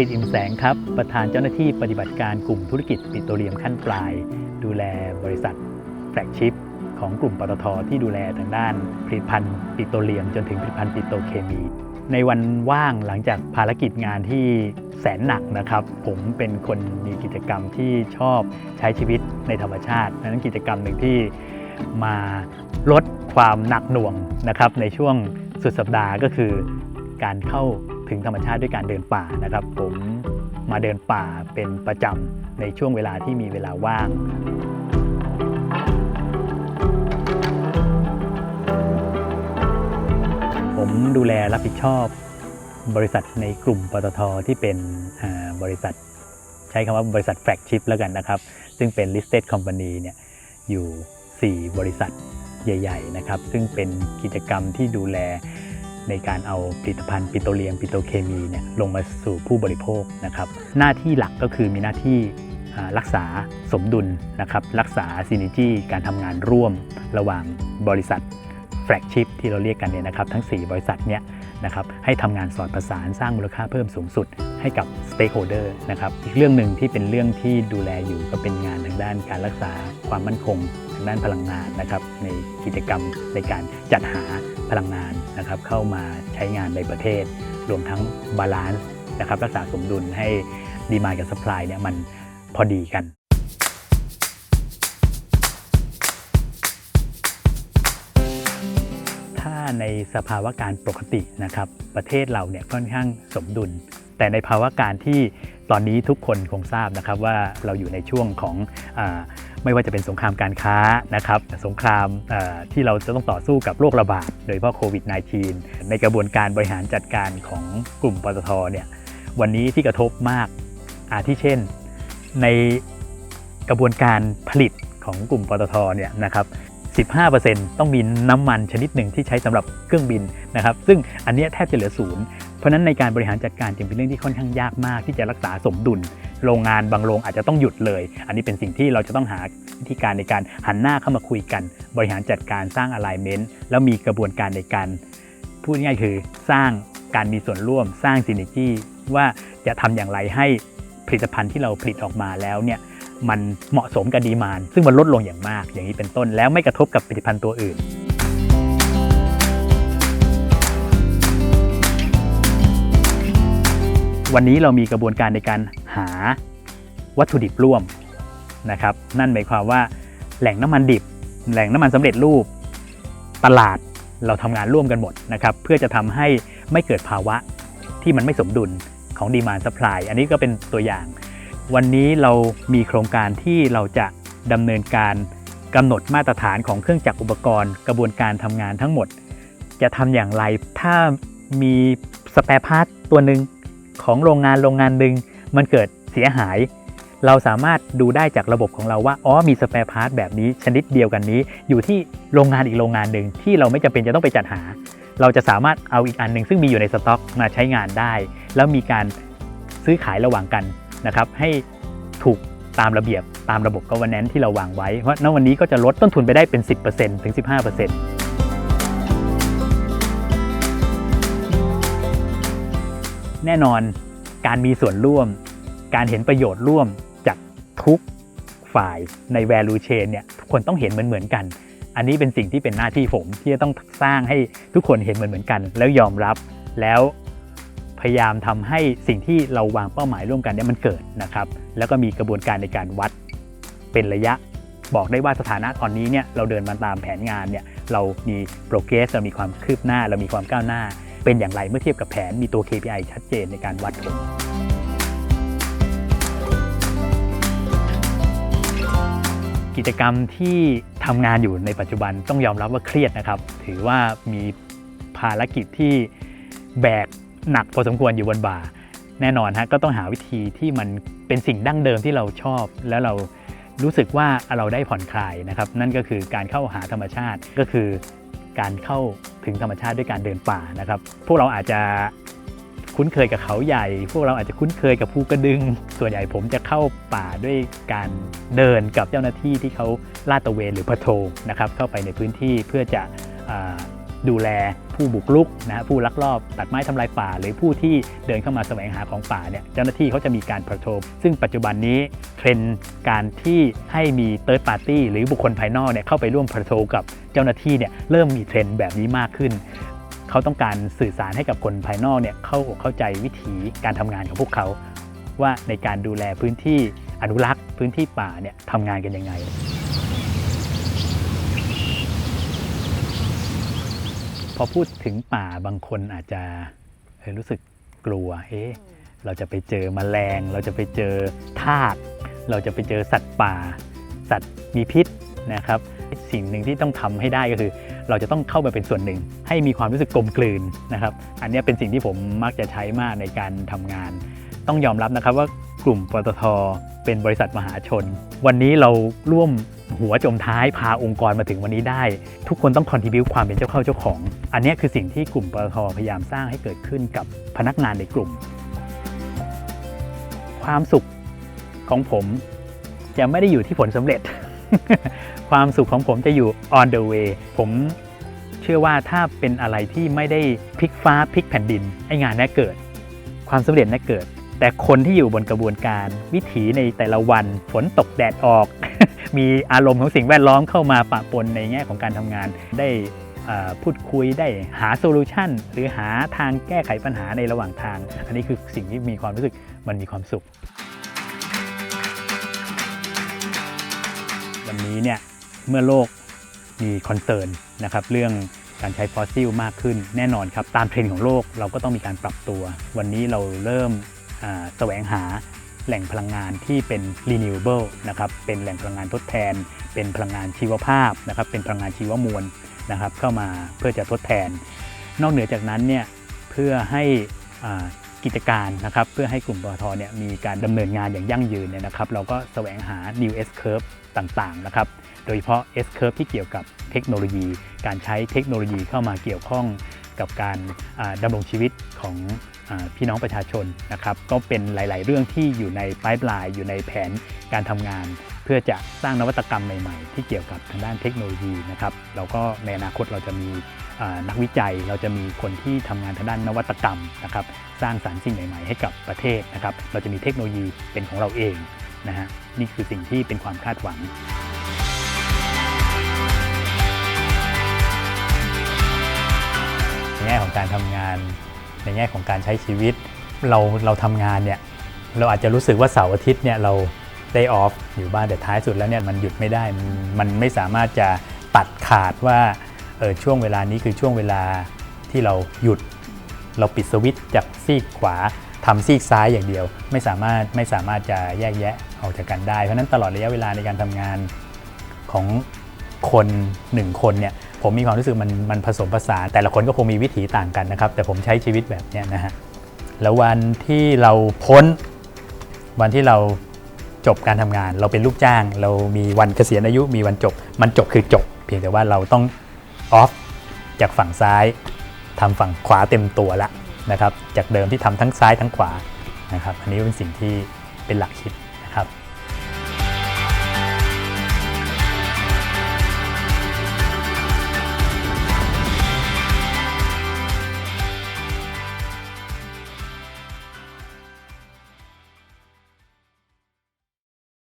ฤษอิ่มแสงครับ ประธานเจ้าหน้าที่ปฏิบัติการกลุ่มธุรกิจปิโตรเลียมขั้นปลาย ดูแลบริษัทแฟลกชิพของกลุ่มปตทที่ดูแลทางด้านผลิตภัณฑ์ปิโตรเลียม จนถึงผลิตภัณฑ์ปิโตรเคมี ในวันว่างหลังจากภารกิจงานที่แสนหนักนะครับ ผมเป็นคนมีกิจกรรมที่ชอบใช้ชีวิตในธรรมชาตินั้นกิจกรรมหนึ่งที่มาลดความหนักหน่วงนะครับในช่วงสุดสัปดาห์ก็คือ การเข้าถึงธรรมชาติด้วยการเดินป่านะครับ ผมมาเดินป่าเป็นประจำในช่วงเวลาที่มีเวลาว่างผมดูแลรับผิดชอบบริษัทในกลุ่มปตทที่เป็นบริษัท ใช้คำว่าบริษัทแฟลกชิพแล้วกันนะครับ ซึ่งเป็น listed company เนี่ยอยู่ 4 บริษัทใหญ่ ๆ นะครับ ซึ่งเป็นกิจกรรมที่ดูแล ในการเอาผลิตภัณฑ์ปิโตรเลียมปิโตรเคมีเนี่ยลงมาสู่ผู้บริโภคนะครับ หน้าที่หลักก็คือมีหน้าที่รักษาสมดุลนะครับ รักษาซินิจี้การทำงานร่วมระหว่างบริษัทแฟลกชิพที่เราเรียกกันเนี่ยนะครับ ทั้ง 4 บริษัทเนี่ยนะครับให้ทำงานสอดประสานสร้างมูลค่าเพิ่มสูงสุดให้กับสเต็กโฮเดอร์นะครับอีกเรื่องหนึ่งที่เป็นเรื่องที่ดูแลอยู่ก็เป็นงานทางด้านการรักษาความมั่นคง ทางด้านพลังงานนะครับในกิจกรรมในการจัดหา พลังงานนะครับเข้ามาใช้งานในประเทศ รวมทั้งบาลานซ์นะครับรักษาสมดุลให้ดีมากับสป라이เนี่ยมันพอดีกันถ้าในสภาวะการปกตินะครับประเทศเราเนี่ยค่อนข้างสมดุล แต่ในภาวะการที่ตอนนี้ทุกคนคงทราบนะครับว่าเราอยู่ในช่วงของอ ไม่ว่าจะเป็นสงครามการค้านะครับสงครามที่เราจะต้องต่อสู้กับโรคระบาดโดยเฉพาะโควิด -19 ในกระบวนการบริหารจัดการของกลุ่มปตทเนี่ยวันนี้ที่กระทบมากอาทิเช่น ในกระบวนการผลิตของกลุ่มปตทเนี่ยนะครับ15%ต้องมีน้ำมันชนิดหนึ่งที่ใช้สำหรับเครื่องบินนะครับ ซึ่งอันนี้แทบจะเหลือศูนย์เพราะนั้นในการบริหารจัดการจึงเป็นเรื่องที่ค่อนข้างยากมากที่จะรักษาสมดุล โรงงานบางโรงอาจจะต้องหยุดเลย อันนี้เป็นสิ่งที่เราจะต้องหาวิธีการในการหันหน้าเข้ามาคุยกัน บริหารจัดการสร้าง alignment แล้วมีกระบวนการในการ พูดง่ายคือสร้างการมีส่วนร่วมสร้าง synergy ว่าจะทำอย่างไรให้ผลิตภัณฑ์ที่เราผลิตออกมาแล้วเนี่ยมันเหมาะสมกับดีมานซึ่งมันลดลงอย่างมากอย่างนี้เป็นต้น แล้วไม่กระทบกับผลิตภัณฑ์ตัวอื่นวันนี้เรามีกระบวนการในการ หาวัตถุดิบร่วมนะครับ นั่นหมายความว่าแหล่งน้ำมันดิบ แหล่งน้ำมันสำเร็จรูป ตลาดเราทำงานร่วมกันหมดนะครับ เพื่อจะทำให้ไม่เกิดภาวะที่มันไม่สมดุลของดีมาน s u p p l y อันนี้ก็เป็นตัวอย่าง วันนี้เรามีโครงการที่เราจะดำเนินการกำหนดมาตรฐานของเครื่องจักรอุปกรณ์ กระบวนการทำงานทั้งหมด จะทำอย่างไรถ้ามีสแปร์พาร์ตตัวหนึ่งของโรงงานโรงงานหนึ่ง มันเกิดเสียหาย เราสามารถดูได้จากระบบของเราว่า อ๋อ มีสแปร์พาร์ตแบบนี้ชนิดเดียวกันนี้ อยู่ที่โรงงานอีกโรงงานหนึ่งที่เราไม่จำเป็นจะต้องไปจัดหา เราจะสามารถเอาอีกอันหนึ่งซึ่งมีอยู่ในสต็อกมาใช้งานได้ แล้วมีการซื้อขายระหว่างกันนะครับ ให้ถูกตามระเบียบตามระบบ governance ที่เราวางไว้ เพราะณวันนี้ก็จะลดต้นทุนไปได้เป็น 10%ถึง 15%แน่นอน การมีส่วนร่วม การเห็นประโยชน์ร่วมจากทุกฝ่ายใน value chain เนี่ยทุกคนต้องเห็นเหมือนเหมือนกัน อันนี้เป็นสิ่งที่เป็นหน้าที่ผมที่จะต้องสร้างให้ทุกคนเห็นเหมือนเหมือนกัน แล้วยอมรับแล้วพยายามทำให้สิ่งที่เราวางเป้าหมายร่วมกันเนี่ยมันเกิดนะครับ แล้วก็มีกระบวนการในการวัดเป็นระยะ บอกได้ว่าสถานะตอนนี้เนี่ยเราเดินมาตามแผนงานเนี่ยเรามี progress เรามีความคืบหน้า เรามีความก้าวหน้า เป็นอย่างไรเมื่อเทียบกับแผนมีตัว KPI ชัดเจนในการวัดผลกิจกรรมที่ทำงานอยู่ในปัจจุบันต้องยอมรับว่าเครียดนะครับ ถือว่ามีภารกิจที่แบกหนักพอสมควรอยู่บนบ่า แน่นอนฮะก็ต้องหาวิธีที่มันเป็นสิ่งดั้งเดิมที่เราชอบ แล้วเรารู้สึกว่าเราได้ผ่อนคลายนะครับ นั่นก็คือการเข้าหาธรรมชาติก็คือการเข้า ถึงธรรมชาติด้วยการเดินป่านะครับ พวกเราอาจจะคุ้นเคยกับเขาใหญ่ พวกเราอาจจะคุ้นเคยกับภูกระดึง ส่วนใหญ่ผมจะเข้าป่าด้วยการเดินกับเจ้าหน้าที่ที่เขาลาดตระเวนหรือพะโทนะครับเข้าไปในพื้นที่เพื่อจะ ดูแลผู้บุกรุกนะฮะผู้ลักลอบตัดไม้ทำลายป่า หรือผู้ที่เดินเข้ามาแสวงหาของป่าเนี่ยเจ้าหน้าที่เขาจะมีการพะโทซึ่งปัจจุบันนี้เทรนด์การที่ให้มีเติร์ดปาร์ตี้หรือบุคคลภายนอกเนี่ยเข้าไปร่วมพะโทกับเจ้าหน้าที่เนี่ยเริ่มมีเทรนด์แบบนี้มากขึ้นเขาต้องการสื่อสารให้กับคนภายนอกเนี่ยเข้าอกเข้าใจวิถีการทำงานของพวกเขา ว่าในการดูแลพื้นที่อนุรักษ์พื้นที่ป่าเนี่ยทำงานกันยังไง อพูดถึงป่าบางคนอาจจะเอ่อรู้สึกกลัว เอ๊ะ เราจะไปเจอมแมลง เราจะไปเจอทากเราจะไปเจอสัตว์ป่า สัตว์มีพิษนะครับ สิ่งหนึ่งที่ต้องทำให้ได้ก็คือ เราจะต้องเข้ามาเป็นส่วนหนึ่ง ให้มีความรู้สึกกลมกลืนนะครับ อันเนี้ยเป็นสิ่งที่ผมมักจะใช้มากในการทำงาน ต้องยอมรับนะครับว่ากลุ่มปตท เป็นบริษัทมหาชน วันนี้เราร่วมหัวจมท้ายพาองค์กรมาถึงวันนี้ได้ ทุกคนต้องคอนทิบิวความเป็นเจ้าเข้าเจ้าของ อันนี้คือสิ่งที่กลุ่มปตทพยายามสร้างให้เกิดขึ้นกับพนักงานในกลุ่ม ความสุขของผมจะไม่ได้อยู่ที่ผลสำเร็จ ความสุขของผมจะอยู่ on the way ผมเชื่อว่าถ้าเป็นอะไรที่ไม่ได้พลิกฟ้าพลิกแผ่นดินไอ้งานนี้เกิด ความสำเร็จนี้เกิด แต่คนที่อยู่บนกระบวนการวิถีในแต่ละวันฝนตกแดดออก มีอารมณ์ของสิ่งแวดล้อมเข้ามาปะปนในแง่ของการทำงาน ได้พูดคุยได้หาโซลูชันหรือหาทางแก้ไขปัญหาในระหว่างทาง อันนี้คือสิ่งที่มีความรู้สึกมันมีความสุข วันนี้เนี่ยเมื่อโลกมีคอนเซิร์นนะครับเรื่องการใช้ฟอสซิลมากขึ้นแน่นอนครับ ตามเทรนด์ของโลกเราก็ต้องมีการปรับตัว วันนี้เราเริ่ม แสวงหาแหล่งพลังงานที่เป็น renewable นะครับเป็นแหล่งพลังงานทดแทน เป็นพลังงานชีวภาพนะครับเป็นพลังงานชีวมวลนะครับเข้ามาเพื่อจะทดแทน นอกเหนือจากนั้นเนี่ยเพื่อให้กิจการนะครับเพื่อให้กลุ่มปตทเนี่ยมีการดำเนินงานอย่างยั่งยืนเนี่ยนะครับเราก็แสวงหา new S curve ต่างๆนะครับโดยเฉพาะ S curve ที่เกี่ยวกับเทคโนโลยี การใช้เทคโนโลยีเข้ามาเกี่ยวข้องกับการอ่าดำรงชีวิตของ พี่น้องประชาชนนะครับก็เป็นหลาย ๆ เรื่องที่อยู่ในไ i ป์ไลน์อยู่ในแผนการทำงาน เพื่อจะสร้างนวัตกรรมใหม่ ๆ ที่เกี่ยวกับทางด้านเทคโนโลยีนะครับเราก็ในอนาคตเราจะมีนักวิจัยเราจะมีคนที่ทำงานทางด้านนวัตกรรมนะครับสร้างสารรค์สิ่งใหม่ ๆ ให้กับประเทศนะครับเราจะมีเทคโนโลยีเป็นของเราเองนะฮะนี่คือสิ่งที่เป็นความคาดหวังในแง่ของการทำงาน ในแง่ของการใช้ชีวิต เราเราทำงานเนี่ยเราอาจจะรู้สึกว่าเสาร์อาทิตย์เนี่ยเราได้ออฟอยู่บ้านแต่ท้ายสุดแล้วเนี่ยมันหยุดไม่ได้มันมันไม่สามารถจะตัดขาดว่าเออช่วงเวลานี้คือช่วงเวลาที่เราหยุด เราปิดสวิตช์จากซีกขวาทำซีกซ้ายอย่างเดียว ไม่สามารถไม่สามารถจะแยกแยะออกจากกันได้ เพราะฉะนั้นตลอดระยะเวลาในการทำงานของคนหนึ่งคนเนี่ย ผมมีความรู้สึกมันมันผสมผสานแต่ละคนก็คงมีวิถีต่างกันนะครับ แต่ผมใช้ชีวิตแบบนี้นะฮะแล้ววันที่เราพ้น วันที่เราจบการทำงาน เราเป็นลูกจ้าง เรามีวันเกษียณอายุ มีวันจบ มันจบคือจบ เพียงแต่ว่าเราต้องออฟจากฝั่งซ้ายทำฝั่งขวาเต็มตัวละนะครับ จากเดิมที่ทำทั้งซ้ายทั้งขวานะครับ อันนี้เป็นสิ่งที่เป็นหลักคิดครับ